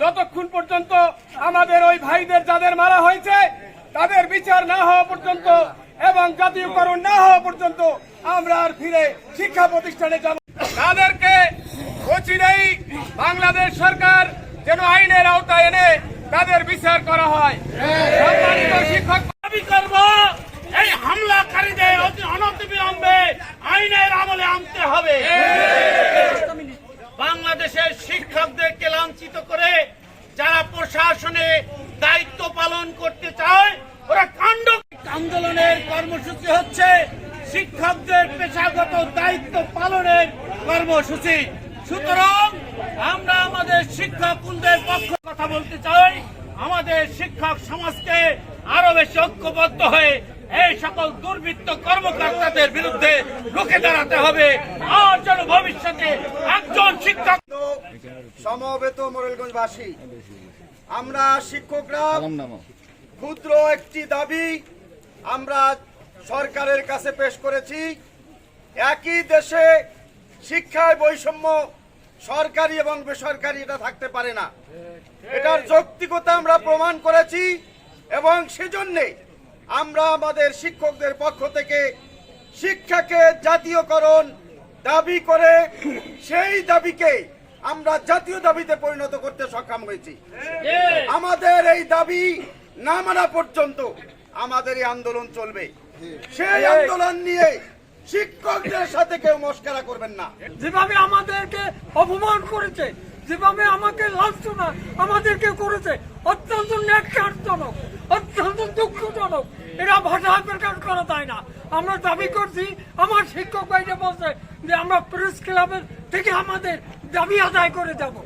যতক্ষণ পর্যন্ত আমাদের ওই ভাইদের যাদের মারা হয়েছে তাদের বিচার না হওয়া পর্যন্ত এবং জাতীয়করণ না হওয়া পর্যন্ত আমরা আর ফিরে শিক্ষা প্রতিষ্ঠানে যাব তাদেরকে নেই বাংলাদেশ সরকার যেন আইনের আওতায় এনে তাদের বিচার করা হয়। সম্মানিত শিক্ষক দাবি করব এই হামলাকারীদের অনতিবিলম্বে আইনের আমলে আনতে হবে। লাঞ্ছিত করে যারা প্রশাসনে দায়িত্ব পালন করতে চায়, ওরা কাণ্ড আন্দোলনের কর্মসূচি হচ্ছে শিক্ষকদের পেশাগত দায়িত্ব পালনের কর্মসূচি। সুতরাং আমরা আমাদের শিক্ষকদের পক্ষ কথা বলতে চাই, আমাদের শিক্ষক সমাজকে আরও বেশি ঐক্যবদ্ধ হয়ে এই সকল দুর্বৃত্ত কর্মকর্তাদের বিরুদ্ধে রুখে দাঁড়াতে হবে। আর যেন ভবিষ্যতে একজন শিক্ষক সমবেত মোরেলগঞ্জবাসী আমরা শিক্ষকরা ক্ষুদ্র একটি দাবি আমরা সরকারের কাছে পেশ করেছি। একই দেশে শিক্ষায় বৈষম্য সরকারি এবং বেসরকারি এটা থাকতে পারে না। এটার যৌক্তিকতা আমরা প্রমাণ করেছি এবং সেজন্যে আমরা আমাদের শিক্ষকদের পক্ষ থেকে শিক্ষাকে জাতীয়করণ দাবি করে সেই দাবিকে আমরা জাতীয় দাবিতে পরিণত করতে সক্ষম হয়েছি। আমাদের এই দাবি না মানা পর্যন্ত আমাদের এই আন্দোলন চলবে। সেই আন্দোলন নিয়ে শিক্ষকদের সাথে কেউ মস্কারা করবেন না। যেভাবে আমাদেরকে অপমান করেছে যেভাবে আমাকে লাঞ্ছনা আমাদেরকে করেছে অত্যন্ত ন্যাক্কারজনক অত্যন্ত দুঃখজনক। এরা ভাষায় প্রকাশ করা যায় না। আমরা দাবি করছি আমার শিক্ষক বাইরে বলছে যে আমরা প্রেস ক্লাবের থেকে আমাদের দাবি আদায় করে যাব।